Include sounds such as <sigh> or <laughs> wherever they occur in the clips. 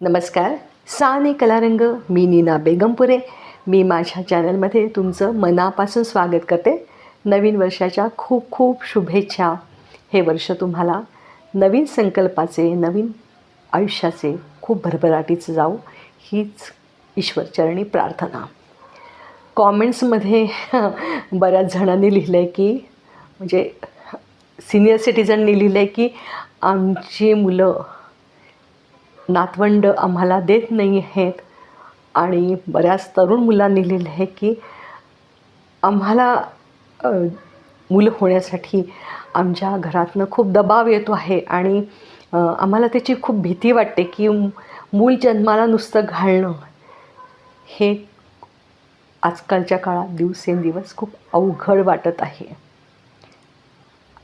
नमस्कार. साने कलारंग मी नीना बेगमपुरे. मी माझ्या चॅनलमध्ये तुमचं मनापासून स्वागत करते. नवीन वर्षाच्या खूप खूप शुभेच्छा. हे वर्ष तुम्हाला नवीन संकल्पाचे नवीन आयुष्याचे खूप भरभराटीचं जाऊ हीच ईश्वरचरणी प्रार्थना. कॉमेंट्समध्ये <laughs> बऱ्याच जणांनी लिहिलं आहे की म्हणजे सिनियर सिटीजननी लिहिलं आहे की आमची मुलं नातवंड आम्हाला देत नाही आहेत. आणि बऱ्याच तरुण मुलांनी लिहिलं आहे की आम्हाला मुलं होण्यासाठी आमच्या घरातनं खूप दबाव येतो आहे. आणि आम्हाला त्याची खूप भीती वाटते की मूल जन्माला नुसतं घालणं हे आजकालच्या काळात दिवसेंदिवस खूप अवघड वाटत आहे.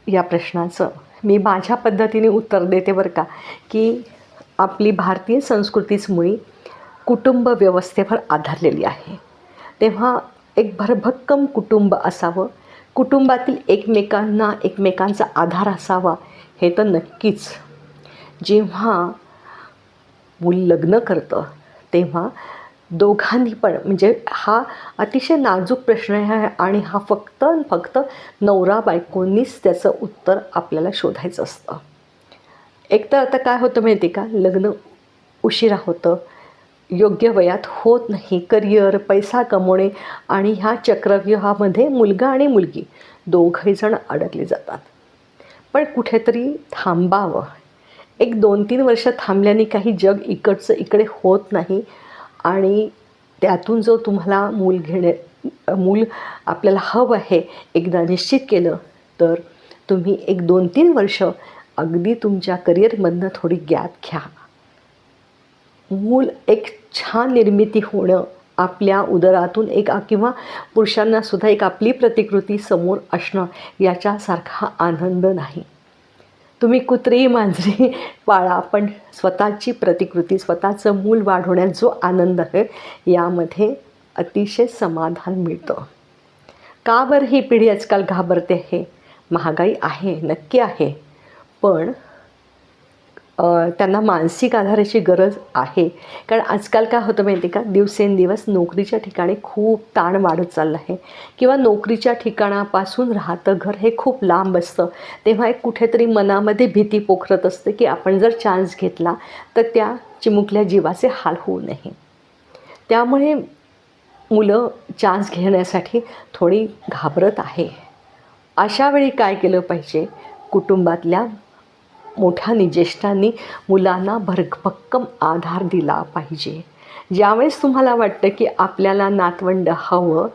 या प्रश्नाचं मी माझ्या पद्धतीने उत्तर देते बरं का की आपली भारतीय संस्कृतीच मुळी कुटुंब व्यवस्थेवर आधारलेली आहे. तेव्हा एक भरभक्कम कुटुंब असावं कुटुंबातील एकमेकांना एकमेकांचा आधार असावा हे तर नक्कीच. जेव्हा मूल लग्न करतं तेव्हा दोघांनी पण म्हणजे हा अतिशय नाजूक प्रश्न आहे आणि हा फक्त फक्त नवरा बायकोंनीच त्याचं उत्तर आपल्याला शोधायचं असतं. एक तर आता काय होतं माहिती का? लग्न उशिरा होतं. योग्य वयात होत नाही. करिअर पैसा कमवणे आणि ह्या चक्रव्यूहामध्ये मुलगा आणि मुलगी दोघंही जण अडकले जातात. पण कुठेतरी थांबावं. एक दोन तीन वर्ष थांबल्याने काही जग इकडचं इकडे होत नाही आणि त्यातून जो तुम्हाला मूल घेणे मूल आपल्याला हवं आहे एकदा निश्चित केलं तर तुम्ही एक दोन तीन वर्ष अगदी तुमच्या करिअरमधनं थोडी गॅप घ्या. मूल एक छान निर्मिती होणं आपल्या उदरातून एक किंवा पुरुषांनासुद्धा एक आपली प्रतिकृती समोर असणं याच्यासारखा आनंद नाही. तुम्ही कुत्री मांजरी पाळा पण स्वतःची प्रतिकृती स्वतःचं मूल वाढवण्यात जो आनंद आहे यामध्ये अतिशय समाधान मिळतं. का बरं ही पिढी आजकाल घाबरते आहे महागाई आहे नक्की आहे. पण त्यांना मानसिक आधाराची गरज आहे. कारण आजकाल काय होतं माहिती का? दिवसेंदिवस नोकरीच्या ठिकाणी खूप ताण वाढत चाललं आहे. किंवा नोकरीच्या ठिकाणापासून राहतं घर हे खूप लांब असतं. तेव्हा एक कुठेतरी मनामध्ये भीती पोखरत असते की आपण जर चान्स घेतला तर त्या चिमुकल्या जीवाचे हाल होऊ नये. त्यामुळे मुलं चान्स घेण्यासाठी थोडी घाबरत आहे. अशा वेळी काय केलं पाहिजे? कुटुंबातल्या मोठ्या ज्येष्ठांनी मुलांना भरभक्कम आधार दिला पाहिजे. ज्यावेळेस तुम्हाला वाटतं की आपल्याला नातवंड हवं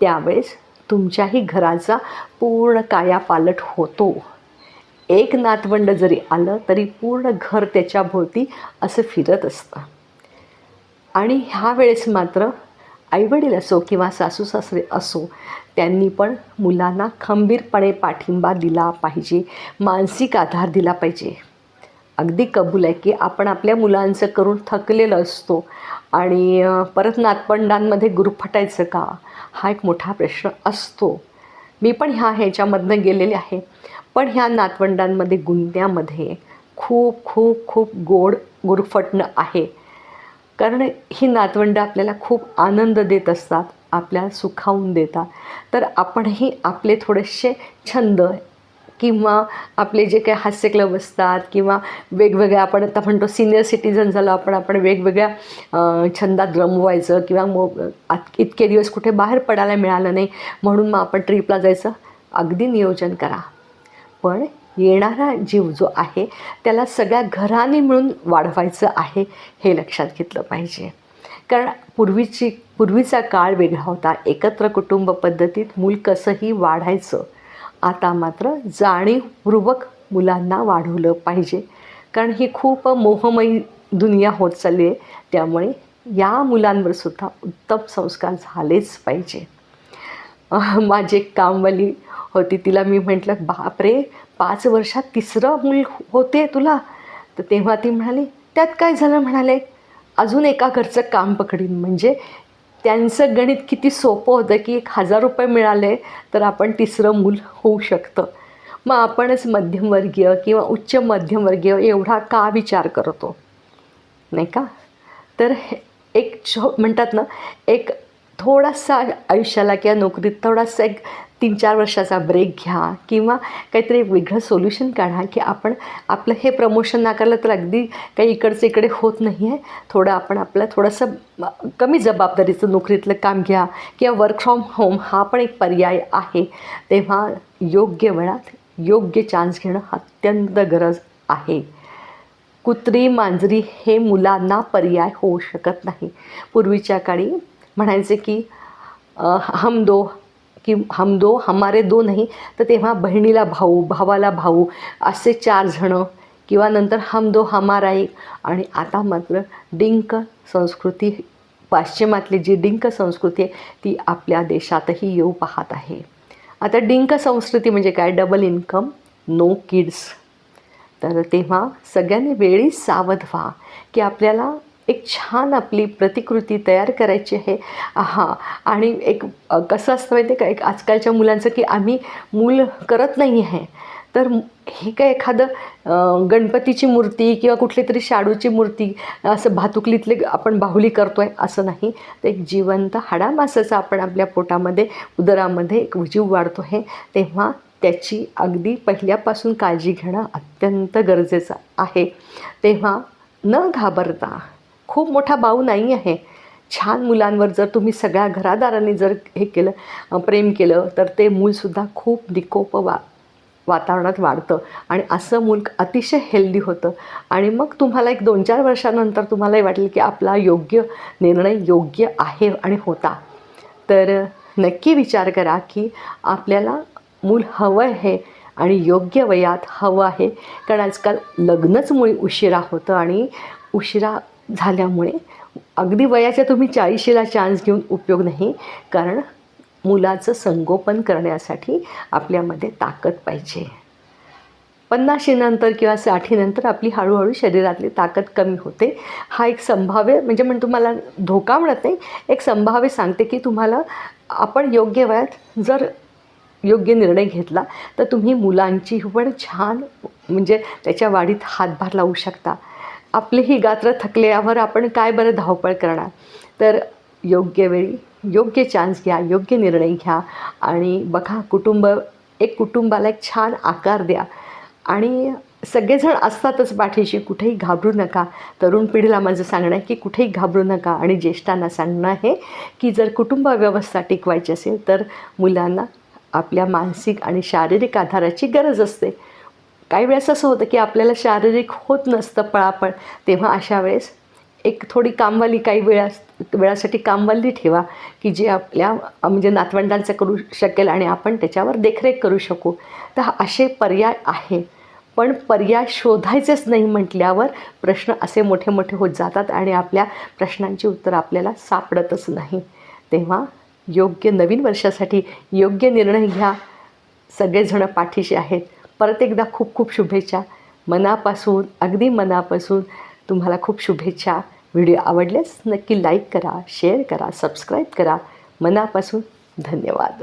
त्यावेळेस तुमच्याही घराचा पूर्ण कायापालट होतो. एक नातवंड जरी आलं तरी पूर्ण घर त्याच्याभोवती असं फिरत असतं. आणि ह्या वेळेस मात्र आईवडील असो किंवा सासू सासरे असो त्यांनी पण मुलांना खंबीरपणे पाठिंबा दिला पाहिजे मानसिक आधार दिला पाहिजे. अगदी कबूल आहे की आपण आपल्या मुलांचं करून थकलेलं असतो आणि परत नातवंडांमध्ये गुरफटायचं का? हा एक मोठा प्रश्न असतो. मी पण ह्या ह्याच्यामधनं गेलेले आहे. पण ह्या नातवंडांमध्ये गुंत्यामध्ये खूप खूप खूप गोड गुरफटणं आहे. कारण ही नातवंड आपल्याला खूप आनंद देत असतात. आपल्याला सुखावून देतात. तर आपणही आपले थोडेसे छंद किंवा आपले जे काही हास्य क्लब असतात किंवा वेगवेगळ्या आपण आता म्हणतो सिनियर सिटीजन झालो आपण आपण वेगवेगळ्या छंदात रमवायचं किंवा मग आत- इतके दिवस कुठे बाहेर पडायला मिळालं नाही म्हणून मग आपण ट्रीपला जायचं. अगदी नियोजन करा. पण येणारा जीव जो आहे त्याला सगळ्या घराने मिळून वाढवायचं आहे हे लक्षात घेतलं पाहिजे. कारण पूर्वीची पूर्वीचा काळ वेगळा होता. एकत्र कुटुंब पद्धतीत मूल कसंही वाढायचं आता मात्र जाणीवपूर्वक मुलांना वाढवलं पाहिजे. कारण ही खूप मोहमयी दुनिया होत चालली आहे. त्यामुळे या मुलांवर सुद्धा उत्तम संस्कार झालेच पाहिजे. माझी एक कामवाली होती. तिला मी म्हटलं बापरे पाच वर्षात तिसरं मूल होते तुला? तर तेव्हा ती म्हणाली त्यात काय झालं? म्हणाले अजून एका घरचं काम पकडीन. म्हणजे त्यांचं गणित किती सोपं होतं की एक हजार रुपये मिळाले तर आपण तिसरं मूल होऊ शकतं. मग आपणच मध्यमवर्गीय किंवा उच्च मध्यमवर्गीय एवढा का विचार करतो? नाही का? तर हे- एक छो म्हणतात ना एक थोडासा आयुष्याला किंवा नोकरीत थोडासा एक तीन चार वर्षाचा ब्रेक घ्या किंवा काहीतरी वेगळं सोल्युशन काढा की आपण आपलं हे प्रमोशन नाकारलं तर अगदी काही इकडचं इकडे होत नाही आहे थोडं आपण आपलं थोडंसं कमी जबाबदारीचं नोकरीतलं काम घ्या किंवा वर्क फ्रॉम होम हा पण एक पर्याय आहे. तेव्हा योग्य वेळात योग्य चान्स घेणं अत्यंत गरज आहे. कुत्री मांजरी हे मुलांना पर्याय होऊ शकत नाही. पूर्वीच्या काळी म्हणायचे की हम दो की हम दो हमारे दो नाही तर तेव्हा बहिणीला भाऊ भावाला भाऊ असे चार जणं किंवा नंतर हम दो हमारा एक. आणि आता मात्र डिंक संस्कृती पाश्चिमातली जी डिंक संस्कृती आहे ती आपल्या देशातही येऊ पाहत आहे. आता डिंक संस्कृती म्हणजे काय? डबल इन्कम नो किड्स तर तेव्हा सगळ्यांनी वेळी सावध व्हा की आपल्याला एक छान आपली प्रतिकृती तयार करायची आहे. हां आणि एक कसं असतं माहिती का एक आजकालच्या मुलांचं की आम्ही मूल करत नाही आहे. तर हे काय एखादं गणपतीची मूर्ती किंवा कुठली तरी शाडूची मूर्ती असं भातुकलीतले आपण बाहुली करतो आहे असं नाही. तर एक जिवंत हाडामासाचा आपण आपल्या पोटामध्ये उदरामध्ये एक जीव वाढतो आहे. तेव्हा त्याची अगदी पहिल्यापासून काळजी घेणं अत्यंत गरजेचं आहे. तेव्हा न घाबरता खूप मोठा बाऊ नाही आहे. छान मुलांवर जर तुम्ही सगळ्या घरादारांनी जर हे केलं प्रेम केलं तर ते मूलसुद्धा खूप निकोप वा वातावरणात वाढतं. आणि असं मूल अतिशय हेल्दी होतं. आणि मग तुम्हाला एक दोन चार वर्षानंतर तुम्हालाही वाटेल की आपला योग्य निर्णय योग्य आहे आणि होता. तर नक्की विचार करा की आपल्याला मूल हवं आहे आणि योग्य वयात हवं आहे. कारण आजकाल लग्नच मुळी उशिरा होतं आणि उशिरा झाल्यामुळे अगदी वयाच्या तुम्ही चाळीशीला चान्स घेऊन उपयोग नाही कारण मुलाचं संगोपन करण्यासाठी आपल्यामध्ये ताकद पाहिजे. पन्नाशीनंतर किंवा साठीनंतर आपली हळूहळू शरीरातली ताकद कमी होते. हा एक संभाव्य म्हणजे म्हणजे तुम्हाला धोका म्हणत नाही एक संभाव्य सांगते की तुम्हाला आपण योग्य वयात जर योग्य निर्णय घेतला तर तुम्ही मुलांची पण छान म्हणजे त्याच्या वाढीत हातभार लावू शकता. आपली ही गात्र थकल्यावर आपण काय बरं धावपळ करणार? तर योग्य वेळी योग्य चान्स घ्या योग्य निर्णय घ्या आणि बघा कुटुंब एक कुटुंबाला एक छान आकार द्या. आणि सगळेजण असतातच पाठीशी कुठेही घाबरू नका. तरुण पिढीला माझं सांगणं आहे की कुठेही घाबरू नका आणि ज्येष्ठांना सांगणं आहे की जर कुटुंब व्यवस्था टिकवायची असेल तर मुलांना आपल्या मानसिक आणि शारीरिक आधाराची गरज असते. काही वेळेस असं होतं की आपल्याला शारीरिक होत नसतं पळापळ तेव्हा अशा वेळेस एक थोडी कामवाली काही वेळा वेळासाठी कामवाली ठेवा की जे आपल्या म्हणजे नातवंडांचं करू शकेल आणि आपण त्याच्यावर देखरेख करू शकू. तर असे पर्याय आहे. पण पर्याय शोधायचेच नाही म्हटल्यावर प्रश्न असे मोठे मोठे होत जातात आणि आपल्या प्रश्नांची उत्तरं आपल्याला सापडतच नाही. तेव्हा योग्य नवीन वर्षासाठी योग्य निर्णय घ्या. सगळेजणं पाठीशी आहेत. परत एकदा खूप खूप शुभेच्छा. मनापासून अगदी मनापासून तुम्हाला खूप शुभेच्छा. व्हिडिओ आवडल्यास नक्की लाईक करा शेअर करा सबस्क्राईब करा. मनापासून धन्यवाद.